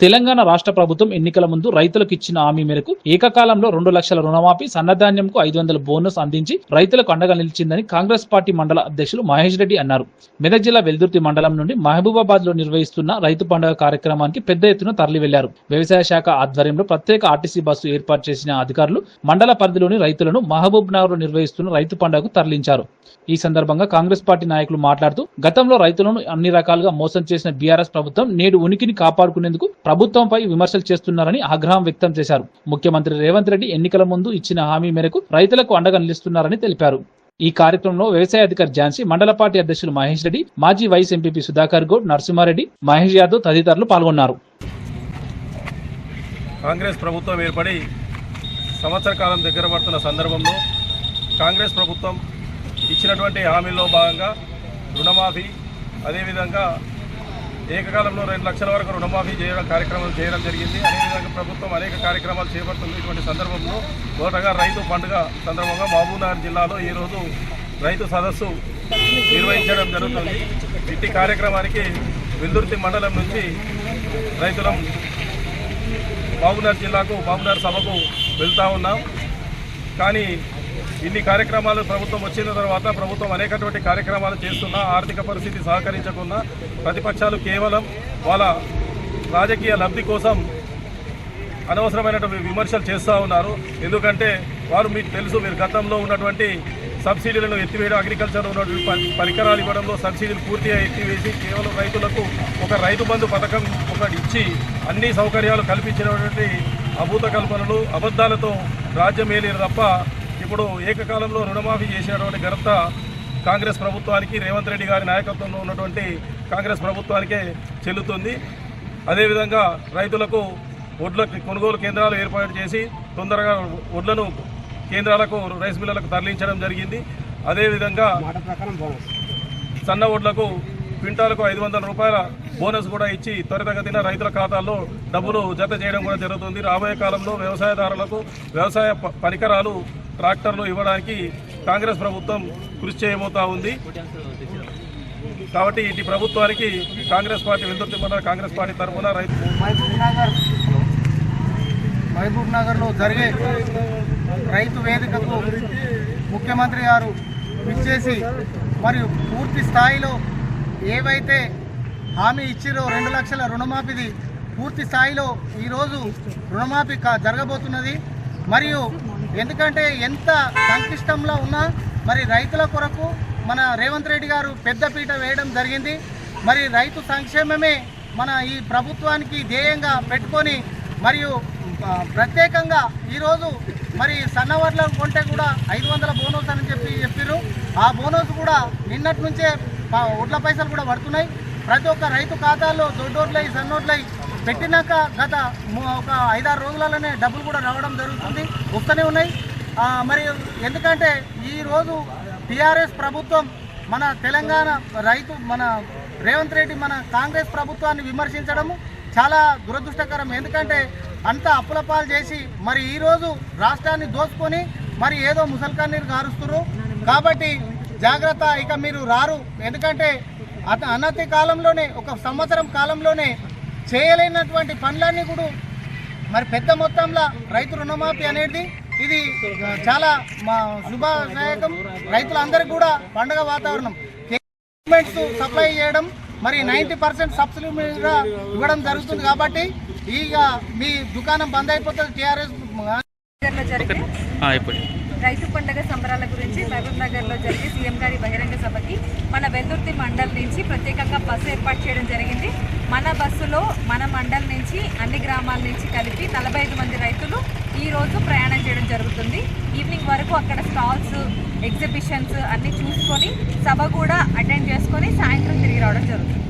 తెలంగాణ రాష్ట్ర ప్రభుత్వం ఎన్నికల ముందు రైతులకు ఇచ్చిన హామీ మేరకు ఏకకాలంలో రెండు లక్షల రుణమాఫీ సన్నధాన్యంకు ఐదు వందల బోనస్ అందించి రైతులకు అండగా నిలిచిందని కాంగ్రెస్ పార్టీ మండల అధ్యక్షులు మహేష్ రెడ్డి అన్నారు. మెదక్ జిల్లా వెల్దుర్తి మండలం నుండి మహబూబాబాద్లో నిర్వహిస్తున్న రైతు పండుగ కార్యక్రమానికి పెద్ద ఎత్తున తరలి వెళ్ళారు వ్యవసాయ శాఖ ఆధ్వర్యంలో ప్రత్యేక ఆర్టీసీ బస్సు ఏర్పాటు చేసిన అధికారులు మండల పరిధిలోని రైతులను మహబూబ్ నగర్లో నిర్వహిస్తున్న రైతు పండుగకు తరలించారు. ఈ సందర్భంగా కాంగ్రెస్ పార్టీ నాయకులు మాట్లాడుతూ గతంలో రైతులను అన్ని రకాలుగా మోసం చేసిన బీఆర్ఎస్ ప్రభుత్వం నేడు ఉనికిని కాపాడుకునేందుకు ప్రభుత్వంపై విమర్శలు చేస్తున్నారని ఆగ్రహం వ్యక్తం చేశారు. ముఖ్యమంత్రి రేవంత్ రెడ్డి ఎన్నికల ముందు ఇచ్చిన హామీ మేరకు రైతులకు అండగా నిలుస్తున్నారని తెలిపారు. ఈ కార్యక్రమంలో వ్యవసాయ అధికారి ఝాన్సీ మండల పార్టీ అధ్యక్షులు మహేష్ రెడ్డి మాజీ వైస్ ఎంపీపీ సుధాకర్ గౌడ్ నరసింహారెడ్డి మహేష్ యాదవ్ తదితరులు పాల్గొన్నారు. కాంగ్రెస్ ప్రభుత్వం ఏర్పడి సంవత్సర కాలం దగ్గర పడుతున్న సందర్భంలో కాంగ్రెస్ ప్రభుత్వం ఇచ్చినటువంటి హామీల్లో భాగంగా రుణమాఫీ అదేవిధంగా ఏకకాలంలో రెండు లక్షల వరకు రుణమాఫీ చేయడం కార్యక్రమం చేయడం జరిగింది. అదేవిధంగా ప్రభుత్వం అనేక కార్యక్రమాలు చేపడుతుంది ఇటువంటి సందర్భంలో మొదటగా రైతు పండుగ సందర్భంగా మహబూబ్నగర్ జిల్లాలో ఈరోజు రైతు సదస్సు నిర్వహించడం జరుగుతుంది. ఇట్టి కార్యక్రమానికి వెల్దుర్తి మండలం నుంచి రైతులం మహబూబ్నగర్ జిల్లాకు మహబూబ్నగర్ సభకు వెళ్తా ఉన్నాం. కానీ ఇన్ని కార్యక్రమాలు ప్రభుత్వం వచ్చిన తర్వాత ప్రభుత్వం అనేకటువంటి కార్యక్రమాలు చేస్తున్నా ఆర్థిక పరిస్థితి సహకరించకుండా ప్రతిపక్షాలు కేవలం వాళ్ళ రాజకీయ లబ్ధి కోసం అనవసరమైనటువంటి విమర్శలు చేస్తూ ఉన్నారు. ఎందుకంటే వారు మీకు తెలుసు మీరు గతంలో ఉన్నటువంటి సబ్సిడీలను ఎత్తివేయడం అగ్రికల్చర్ ఉన్నటువంటి ప- పరికరాలు ఇవ్వడంలో సబ్సిడీలు పూర్తిగా ఎత్తివేసి కేవలం రైతులకు ఒక రైతు బంధు పథకం ఒకటి ఇచ్చి అన్ని సౌకర్యాలు కల్పించినటువంటి అభూత కల్పనలు అబద్ధాలతో రాజ్యం ఏలేరు తప్ప ఇప్పుడు ఏకకాలంలో రుణమాఫీ చేసినటువంటి ఘనత కాంగ్రెస్ ప్రభుత్వానికి రేవంత్ రెడ్డి గారి నాయకత్వంలో ఉన్నటువంటి కాంగ్రెస్ ప్రభుత్వానికే చెల్లుతుంది. అదేవిధంగా రైతులకు వడ్ల కొనుగోలు కేంద్రాలు ఏర్పాటు చేసి తొందరగా వడ్లను కేంద్రాలకు రైస్ మిల్లలకు తరలించడం జరిగింది. అదేవిధంగా సన్న వడ్లకు క్వింటాలకు ఐదు వందల రూపాయల బోనస్ కూడా ఇచ్చి త్వరితగతిన రైతుల ఖాతాల్లో డబ్బులు జత చేయడం కూడా జరుగుతుంది. రాబోయే కాలంలో వ్యవసాయదారులకు వ్యవసాయ పరికరాలు ట్రాక్టర్లు ఇవ్వడానికి కాంగ్రెస్ ప్రభుత్వం కృషి చేయబోతా ఉంది. కాబట్టి ఇటు ప్రభుత్వానికి కాంగ్రెస్ పార్టీ వెళ్తుంది మన కాంగ్రెస్ పార్టీ తరఫున రైతు మహబూబ్ నగర్ నగర్లో జరిగే రైతు వేదికకు ముఖ్యమంత్రి గారు విచ్చేసి మరియు పూర్తి స్థాయిలో ఏవైతే హామీ ఇచ్చిరో రెండు లక్షల రుణమాఫీది పూర్తి స్థాయిలో ఈరోజు రుణమాఫీ కా- జరగబోతున్నది. మరియు ఎందుకంటే ఎంత సంక్లిష్టంలో ఉన్నా మరి రైతుల కొరకు మన రేవంత్ రెడ్డి గారు పెద్దపీట వేయడం జరిగింది. మరి రైతు సంక్షేమమే మన ఈ ప్రభుత్వానికి ధ్యేయంగా పెట్టుకొని మరియు ప్రత్యేకంగా ఈరోజు మరి సన్నవర్ల కొంటే కూడా ఐదు వందల బోనస్ అని చెప్పి చెప్పారు ఆ బోనస్ కూడా నిన్నటి నుంచే ఒడ్ల పైసలు కూడా పడుతున్నాయి. ప్రతి ఒక్క రైతు ఖాతాల్లో దొడ్డోట్లై సన్నోట్లై పెట్టినాక గత ఒక ఐదారు రోజులలోనే డబ్బులు కూడా రావడం జరుగుతుంది. వస్తూనే ఉన్నాయి. మరి ఎందుకంటే ఈరోజు టీఆర్ఎస్ ప్రభుత్వం మన తెలంగాణ రైతు మన రేవంత్ రెడ్డి మన కాంగ్రెస్ ప్రభుత్వాన్ని విమర్శించడము చాలా దురదృష్టకరం. ఎందుకంటే అంత అప్పుల పాలు చేసి మరి ఈరోజు రాష్ట్రాన్ని దోచుకొని మరి ఏదో ముసల్కాన్నీరు కారుస్తున్నారు కాబట్టి జాగ్రత్త ఇక మీరు రారు. ఎందుకంటే అత అన్నతి కాలంలోనే ఒక సంవత్సరం కాలంలోనే చేయలేనటువంటి పనులన్నీ కూడా మరి పెద్ద మొత్తంలో రైతు రుణమాఫీ అనేది ఇది చాలా మా శుభదాయకం రైతులందరికీ కూడా పండగ వాతావరణం. గవర్నమెంట్స్ సప్లై చేయడం మరి నైంటీ పర్సెంట్ సబ్సిడీ మీద ఇవ్వడం జరుగుతుంది కాబట్టి ఇక మీ దుకాణం బంద్ అయిపోతుంది టీఆర్ఎస్ రైతు పండుగ సంబరాల గురించి మహబూబ్ నగర్లో జరిగే సీఎం గారి బహిరంగ సభకి మన వెల్దుర్తి మండల్ నుంచి ప్రత్యేకంగా బస్సు ఏర్పాటు చేయడం జరిగింది. మన బస్సులో మన మండల్ నుంచి అన్ని గ్రామాల నుంచి కలిపి నలభై ఐదు మంది రైతులు ఈ రోజు ప్రయాణం చేయడం జరుగుతుంది. ఈవినింగ్ వరకు అక్కడ స్టాల్స్ ఎగ్జిబిషన్స్ అన్ని చూసుకొని సభ కూడా అటెండ్ చేసుకొని సాయంత్రం తిరిగి రావడం జరుగుతుంది.